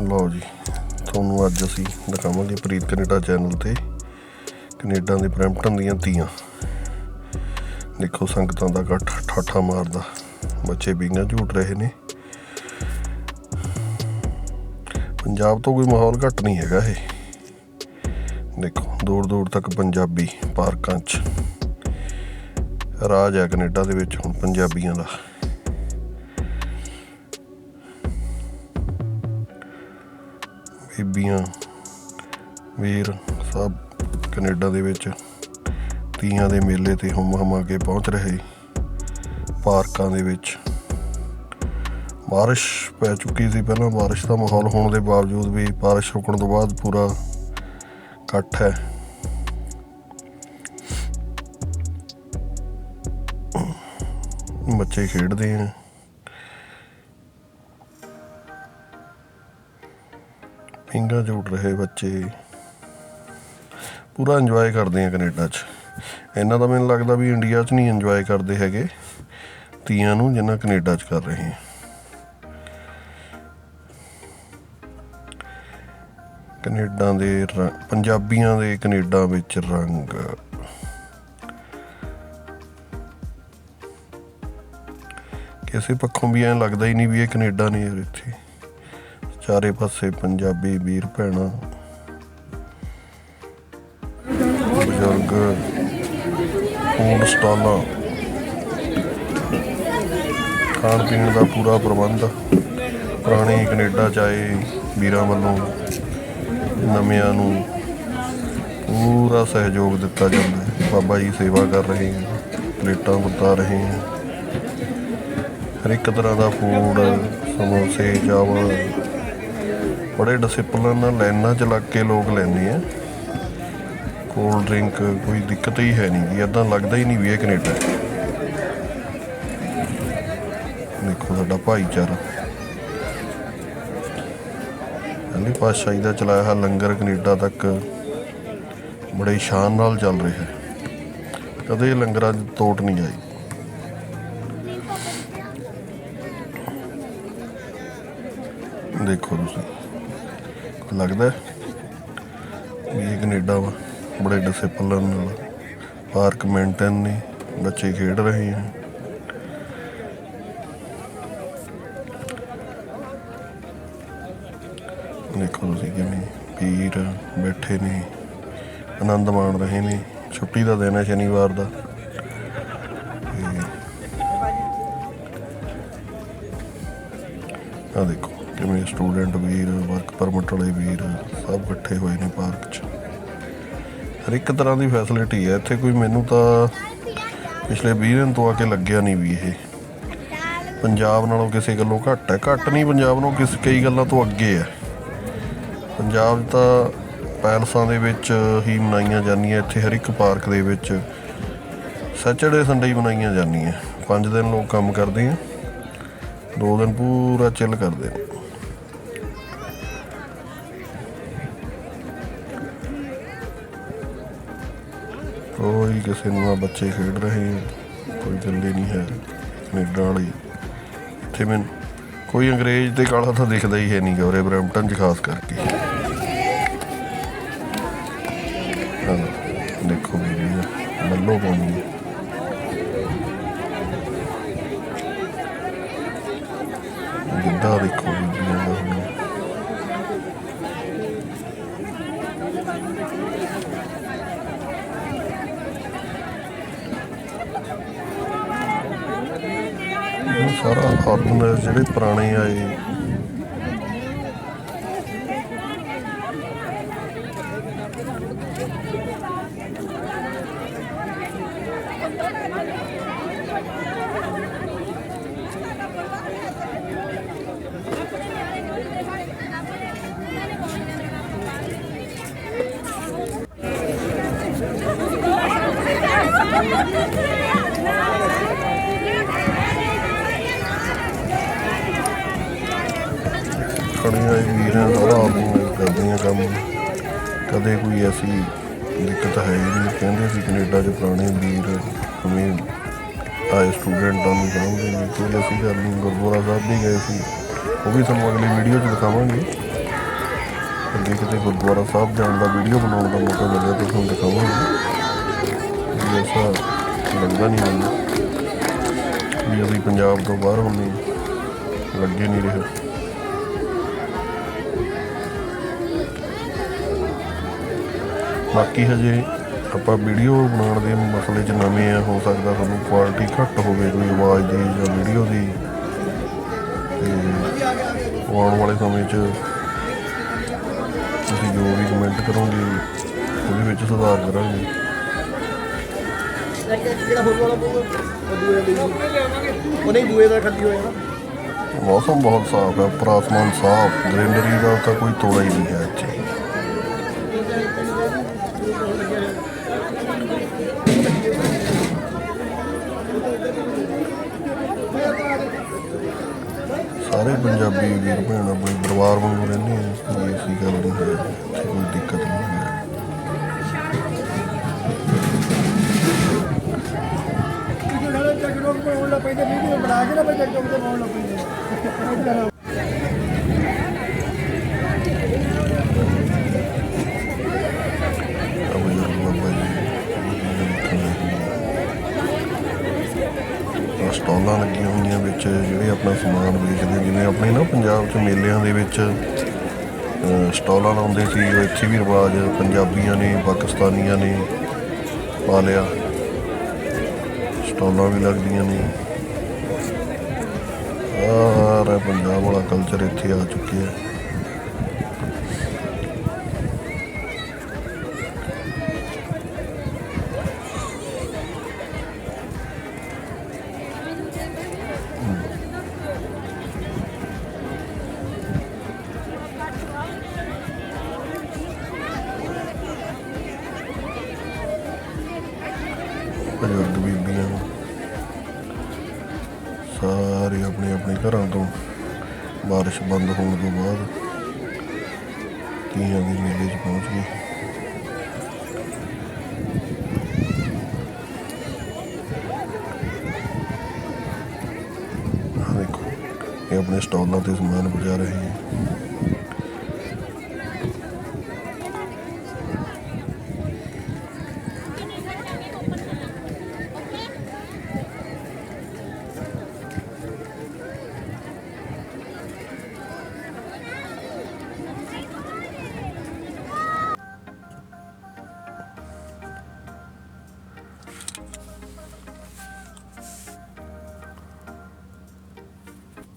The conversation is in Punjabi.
ਲਓ ਜੀ, ਤੁਹਾਨੂੰ ਅੱਜ ਅਸੀਂ ਦਿਖਾਵਾਂਗੇ ਪ੍ਰੀਤ ਕੈਨੇਡਾ ਚੈਨਲ ਤੇ ਕੈਨੇਡਾ ਦੇ ਬਰੈਂਪਟਨ ਦੀਆਂ ਤੀਆਂ। ਦੇਖੋ ਸੰਗਤਾਂ ਦਾ ਇਕੱਠ ਠਾਠਾ ਮਾਰਦਾ, ਬੱਚੇ ਬੀਂਗਾ ਝੂਟ ਰਹੇ ਨੇ। ਪੰਜਾਬ ਤੋਂ ਕੋਈ ਮਾਹੌਲ ਘੱਟ ਨਹੀਂ ਹੈਗਾ ਇਹ। ਦੇਖੋ ਦੂਰ ਦੂਰ ਤੱਕ ਪੰਜਾਬੀ ਪਾਰਕਾਂ 'ਚ ਰਾਜ ਹੈ ਕੈਨੇਡਾ ਦੇ ਵਿੱਚ ਹੁਣ ਪੰਜਾਬੀਆਂ ਦਾ। ਬੀਬੀਆਂ ਵੀਰ ਸਭ ਕੈਨੇਡਾ ਦੇ ਵਿੱਚ ਤੀਆਂ ਦੇ ਮੇਲੇ ਤੇ ਹੁਮ ਹਮਾ ਕੇ ਪਹੁੰਚ ਰਹੇ। ਪਾਰਕਾਂ ਦੇ ਵਿੱਚ ਬਾਰਿਸ਼ ਪੈ ਚੁੱਕੀ ਸੀ ਪਹਿਲਾਂ, ਬਾਰਿਸ਼ ਦਾ ਮਾਹੌਲ ਹੋਣ ਦੇ ਬਾਵਜੂਦ ਵੀ ਬਾਰਿਸ਼ ਰੁਕਣ ਤੋਂ ਬਾਅਦ ਪੂਰਾ ਇਕੱਠ ਹੈ। ਬੱਚੇ ਖੇਡਦੇ ਆ। ਪਿੰਗਾ ਝੂਟ ਰਹੇ ਬੱਚੇ। ਪੂਰਾ ਇੰਜੋਏ ਕਰਦੇ ਆ ਕੈਨੇਡਾ 'ਚ। ਇਹਨਾਂ ਦਾ ਮੈਨੂੰ ਲੱਗਦਾ ਵੀ ਇੰਡੀਆ 'ਚ ਨਹੀਂ ਇੰਜੋਏ ਕਰਦੇ ਹੈਗੇ। ਤੀਆਂ ਨੂੰ ਜਿੰਨਾ ਕੈਨੇਡਾ 'ਚ ਕਰ ਰਹੇ ਆ। ਕੈਨੇਡਾ ਦੇ ਰ- ਪੰਜਾਬੀਆਂ ਦੇ ਕੈਨੇਡਾ ਵਿੱਚ ਰੰਗ। ਕਿਸੇ ਪੱਖੋਂ ਵੀ ਐਂ ਲੱਗਦਾ ਹੀ ਨਹੀਂ ਵੀ ਇਹ ਕੈਨੇਡਾ ਨਹੀਂ ਯਾਰ ਇੱਥੇ। ਚਾਰੇ ਪਾਸੇ ਪੰਜਾਬੀ ਵੀਰ ਭੈਣਾਂ, ਬਜ਼ੁਰਗ ਫੂਡ ਸਟਾਲਾਂ, ਖਾਣ ਪੀਣ ਦਾ ਪੂਰਾ ਪ੍ਰਬੰਧ, ਪੁਰਾਣੇ ਕੈਨੇਡਾ ਚ ਆਏ ਵੀਰਾਂ ਵੱਲੋਂ ਨਵਿਆਂ ਨੂੰ ਪੂਰਾ ਸਹਿਯੋਗ ਦਿੱਤਾ ਜਾਂਦਾ ਹੈ। ਬਾਬਾ ਜੀ ਸੇਵਾ ਕਰ ਰਹੇ ਹਨ, ਪਲੇਟਾਂ ਵਰਤਾ ਰਹੇ ਹਨ। ਹਰ ਇੱਕ ਤਰ੍ਹਾਂ ਦਾ ਫੂਡ, ਸਮੋਸੇ, ਚਾਵਲ ਬੜੇ ਡਿਸਪਲਨ ਨਾਲ ਲਾਈਨਾਂ ਚ ਲੱਗ ਕੇ ਲੋਕ ਲੈਂਦੇ ਆ। ਕੋਲਡ ਡਰਿੰਕ ਕੋਈ ਦਿੱਕਤ ਹੀ ਹੈ ਨਹੀਂ ਜੀ ਇਦਾਂ ਲੱਗਦਾ ਹੀ ਨਹੀਂ ਵੀ ਇਹ ਕੈਨੇਡਾ। ਦੇਖੋ ਸਾਡਾ ਭਾਈਚਾਰਾ। ਅਲੀ ਪਾਤਸ਼ਾਹੀ ਦਾ ਚਲਾਇਆ ਹੋਇਆ ਲੰਗਰ ਕੈਨੇਡਾ ਤੱਕ ਬੜੇ ਸ਼ਾਨ ਨਾਲ ਚੱਲ ਰਿਹਾ। ਹੈ ਕਦੇ ਲੰਗਰਾਂ 'ਚ ਤੋਟ ਨਹੀਂ ਆਈ। ਦੇਖੋ ਤੁਸੀਂ। ਲੱਗਦਾ ਹੈ। ਵੀ ਇਹ ਕੈਨੇਡਾ ਵਾ, ਬੜੇ ਡਿਸਪਲਿਨ ਨਾਲ ਪਾਰਕ ਮੇਨਟੇਨ ਨੇ ਬੱਚੇ ਖੇਡ ਰਹੇ ਹਨ ਦੇਖੋ ਤੁਸੀਂ ਕਿਵੇਂ ਪੀਰ ਬੈਠੇ ਨੇ, ਆਨੰਦ ਮਾਣ ਰਹੇ ਨੇ, ਛੁੱਟੀ ਦਾ ਦਿਨ ਹੈ ਸ਼ਨੀਵਾਰ ਦਾ। ਆ ਦੇਖੋ। ਕਿਵੇਂ ਸਟੂਡੈਂਟ ਵੀਰ ਵਰਕ ਪਰਮਿਟ ਵਾਲੇ ਵੀਰ, ਸਭ ਇਕੱਠੇ ਹੋਏ ਨੇ ਪਾਰਕ 'ਚ। ਹਰ ਇੱਕ ਤਰ੍ਹਾਂ ਦੀ ਫੈਸਿਲਿਟੀ ਹੈ। ਇੱਥੇ ਕੋਈ ਮੈਨੂੰ ਤਾਂ ਪਿਛਲੇ 20 ਦਿਨ ਤੋਂ ਆ ਕੇ ਲੱਗਿਆ ਨਹੀਂ ਵੀ ਇਹ। ਪੰਜਾਬ ਨਾਲੋਂ ਕਿਸੇ ਗੱਲੋਂ ਘੱਟ ਹੈ। ਘੱਟ ਨਹੀਂ, ਪੰਜਾਬ ਨਾਲੋਂ ਕਿਸ, ਕਈ ਗੱਲਾਂ ਤੋਂ ਅੱਗੇ ਹੈ। ਪੰਜਾਬ ਤਾਂ ਪੈਲਸਾਂ ਦੇ ਵਿੱਚ ਹੀ ਮਨਾਈਆਂ ਜਾਂਦੀਆਂ। ਇੱਥੇ ਹਰ ਇੱਕ ਪਾਰਕ ਦੇ ਵਿੱਚ ਸੈਚਰਡੇ ਸੰਡੇ ਮਨਾਈਆਂ ਜਾਂਦੀਆਂ। ਪੰਜ ਦਿਨ ਲੋਕ ਕੰਮ ਕਰਦੇ ਆ। ਦੋ ਦਿਨ ਪੂਰਾ ਚਿੱਲ ਕਰਦੇ ਆ। ਕੋਈ ਕਿਸੇ ਨੂੰ ਆ ਬੱਚੇ ਖੇਡ ਰਹੇ ਕੋਈ ਗੱਲੇ ਨਹੀਂ ਹੈ, ਕੈਨੇਡਾ ਵਾਲੀ। ਇੱਥੇ ਮੈਂ, ਕੋਈ ਅੰਗਰੇਜ਼ ਤੇ ਕਾਲਾ ਤਾਂ ਦਿਖਦਾ ਹੀ ਹੈ ਨਹੀਂ ਗਾ ਬਰੈਂਪਟਨ 'ਚ ਖਾਸ ਕਰਕੇ। ਦੇਖੋ ਵੀ ਮੱਲੋ ਪਾਉਂਦੀ ਹੈ ਗਿੱਧਾ ਦੇਖੋ ਬੀਬੀਆਂ ਦਾ ਹੁਣ ਇਹ ਸਾਰਾ ਆਰਗਨ ਜਿਹੜੇ ਪੁਰਾਣੇ ਆਏ ਖੜੀਆਂ ਇਹ ਵੀਰਾਂ ਸਾਰਾ ਆਰਗਨ ਕਰਦੀਆਂ ਕੰਮ। ਕਦੇ ਕੋਈ ਐਸੀ ਦਿੱਕਤ ਹੈ ਹੀ ਨਹੀਂ। ਕਹਿੰਦੇ ਸੀ ਕੈਨੇਡਾ 'ਚ ਪੁਰਾਣੇ ਵੀਰ ਜਿਵੇਂ ਆਏ ਸਟੂਡੈਂਟਾਂ ਨੂੰ ਸਾਂਭਦੇ ਨੇ ਕੋਈ ਐਸੀ ਗੱਲ ਨਹੀਂ, ਗੁਰਦੁਆਰਾ ਸਾਹਿਬ ਵੀ ਗਏ ਸੀ। ਉਹ ਵੀ ਤੁਹਾਨੂੰ ਅਗਲੀ ਵੀਡੀਓ 'ਚ ਦਿਖਾਵਾਂਗੇ। ਅੱਗੇ ਕਿਤੇ ਗੁਰਦੁਆਰਾ ਸਾਹਿਬ ਜਾਣ ਦਾ ਵੀਡੀਓ ਬਣਾਉਣ ਦਾ ਮੌਕਾ ਮਿਲਿਆ ਤਾਂ ਤੁਹਾਨੂੰ ਦਿਖਾਵਾਂਗੇ। ਵੀ ਐਸਾ ਲੱਗਦਾ ਨਹੀਂ ਮੈਨੂੰ ਵੀ ਅਸੀਂ ਪੰਜਾਬ ਤੋਂ ਬਾਹਰ ਹੁੰਦੇ ਲੱਗੇ ਨਹੀਂ ਰਹੇ। ਬਾਕੀ ਹਜੇ ਆਪਾਂ ਵੀਡੀਓ ਬਣਾਉਣ ਦੇ ਮਸਲੇ 'ਚ ਨਵੇਂ ਆ ਹੋ ਸਕਦਾ ਤੁਹਾਨੂੰ ਕੁਆਲਿਟੀ ਘੱਟ ਹੋਵੇ ਕੋਈ ਆਵਾਜ਼ ਦੀ ਜਾਂ ਵੀਡੀਓ ਦੀ। ਤੇ ਆਉਣ ਵਾਲੇ ਸਮੇਂ 'ਚ ਤੁਸੀਂ ਜੋ ਵੀ ਕਮੈਂਟ ਕਰੋਗੇ ਉਹਦੇ ਵਿੱਚ ਸੁਧਾਰ ਕਰਾਂਗੇ। ਜਿਹੜਾ ਹੋਰ ਵਾਲਾ ਪਊਗਾ ਉਹ ਦੂਏ ਦਾ ਦੇ ਉਹ ਨਹੀਂ ਦੂਏ ਦਾ ਖਾਲੀ ਹੋਇਆ ਨਾ। ਮੌਸਮ ਬਹੁਤ ਸਾਫ਼ ਹੈ ਉੱਪਰ ਆਸਮਾਨ ਸਾਫ਼ ਗ੍ਰੀਨਰੀ ਦਾ ਤਾਂ ਕੋਈ ਤੋੜਾ ਹੀ ਨਹੀਂ ਹੈ ਇੱਥੇ। ਸਾਰੇ ਪੰਜਾਬੀ ਵੀਰ ਭੈਣ ਆਪਣੇ ਪਰਿਵਾਰ ਵਾਂਗੂ ਰਹਿੰਦੇ ਆ ਕੋਈ ਐਸੀ ਗੱਲ ਨਹੀਂ ਹੈ ਇੱਥੇ ਕੋਈ ਦਿੱਕਤ ਨਹੀਂ ਹੈ ਕਿਉਂਕਿ ਨਾਲੇ ਟਿਕਟੋਕ ਤੇ ਆਉਣ ਲੱਗ ਪੈਂਦੇ ਵੀਡੀਓ ਬਣਾ ਕੇ ਨਾ ਫਿਰ ਟਿਕਟੋਕ ਤੇ ਪਾਉਣ ਲੱਗ ਪੈਂਦੇ ਅਬੇ ਬਾਬਾ ਜੀ ਲੱਗੀਆਂ ਹੋਈਆਂ ਵਿੱਚ, ਜਿਹੜੇ ਆਪਣਾ ਸਮਾਨ ਵੇਚਦੇ, ਜਿਵੇਂ ਆਪਣੇ ਨਾ ਪੰਜਾਬ 'ਚ ਮੇਲਿਆਂ ਦੇ ਵਿੱਚ ਸਟਾਲਾਂ ਲਾਉਂਦੇ ਸੀ, ਉਹ ਇੱਥੇ ਵੀ ਰਿਵਾਜ ਪੰਜਾਬੀਆਂ ਨੇ, ਪਾਕਿਸਤਾਨੀਆਂ ਨੇ ਪਾ ਲਿਆ। ਸਟਾਲਾਂ ਵੀ ਲੱਗਦੀਆਂ ਨੇ। ਸਾਰਾ ਪੰਜਾਬ ਵਾਲਾ ਕਲਚਰ ਇੱਥੇ ਆ ਚੁੱਕਿਆ। ਸਾਰੇ ਆਪਣੇ ਆਪਣੇ ਘਰਾਂ ਤੋਂ ਬਾਰਿਸ਼ ਬੰਦ ਹੋਣ ਤੋਂ ਬਾਅਦ ਤੀਆਂ ਦੇ ਮੇਲੇ 'ਚ ਪਹੁੰਚ ਗਏ। ਦੇਖੋ, ਇਹ ਆਪਣੇ ਸਟਾਲਾਂ ਤੇ ਸਮਾਨ ਪਹੁੰਚਾ ਰਹੇ ਹੈ